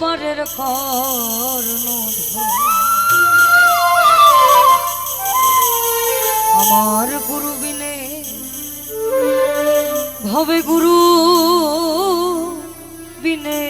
পরের কর্ণ আমার গুরু বিনে ভবে গুরু বিনে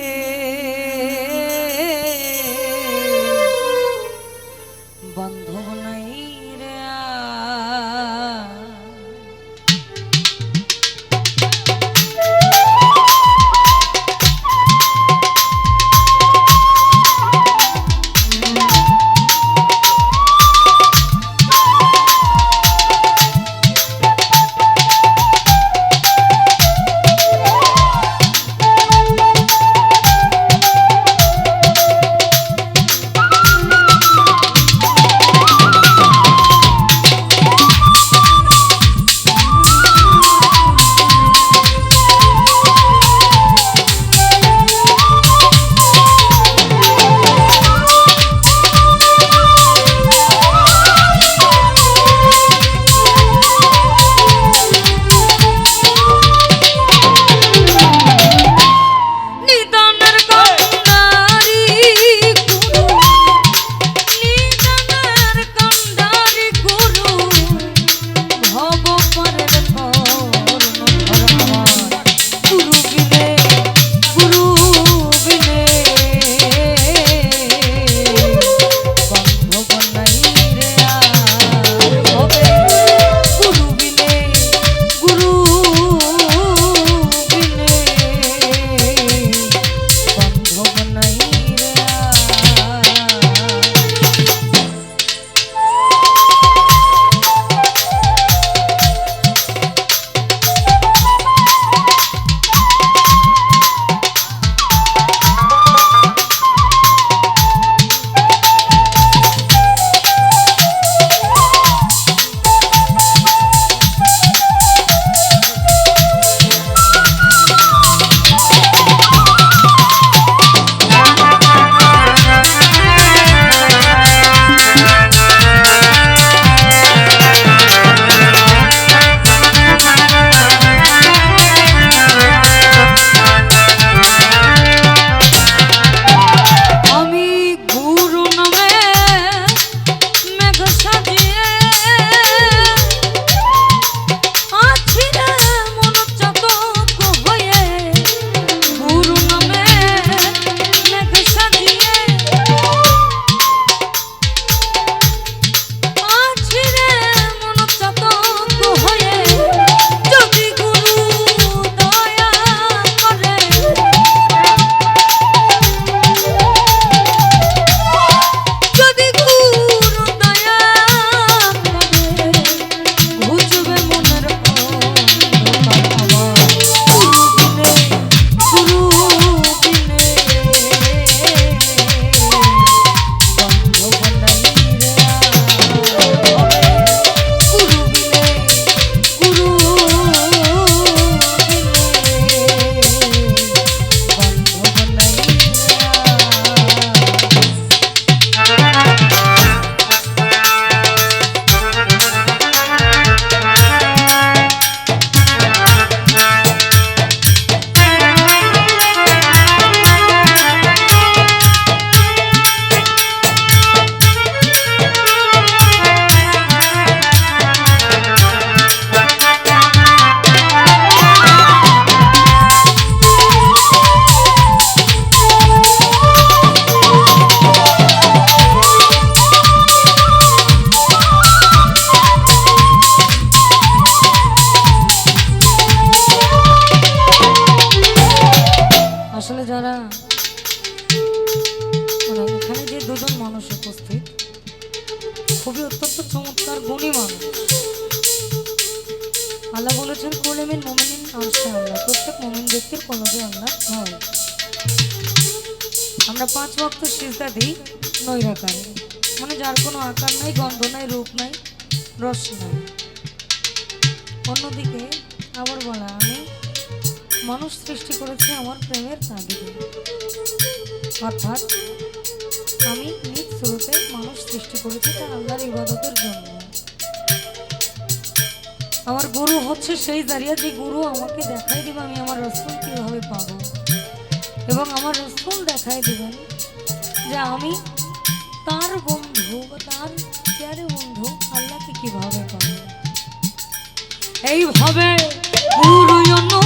উপস্থিত। খুবই অত্যন্ত চমৎকার গুণী মানুষ। আল্লাহ বলেছেন কোলেমিন মোমিনিন আনসার আল্লাহ। প্রত্যেক মোমিন ব্যক্তির কলবে আল্লাহ হয়। আমরা পাঁচ ভক্ত সিজদা দিই নৈরাকারে। মানে যার কোনো আকার নাই, গন্ধ নাই, রূপ নাই, রস নাই। অন্যদিকে আবার বলা আমি মানুষ সৃষ্টি করেছে আমার প্রেমের তাগিদে। অর্থাৎ আমি স্রোতে মানুষ সৃষ্টি করেছে তা আল্লাহর ইবাদতের জন্য। আমার গুরু হচ্ছে সেই দাঁড়িয়ে যে গুরু আমাকে দেখাই দেবে, আমি আমার রসুল কীভাবে পাব? এবং আমার রসুল দেখাই দেবেন যে আমি তার বন্ধু বা তার প্যারে বন্ধু আল্লাহকে কীভাবে পাব? এইভাবে গুরু জন্য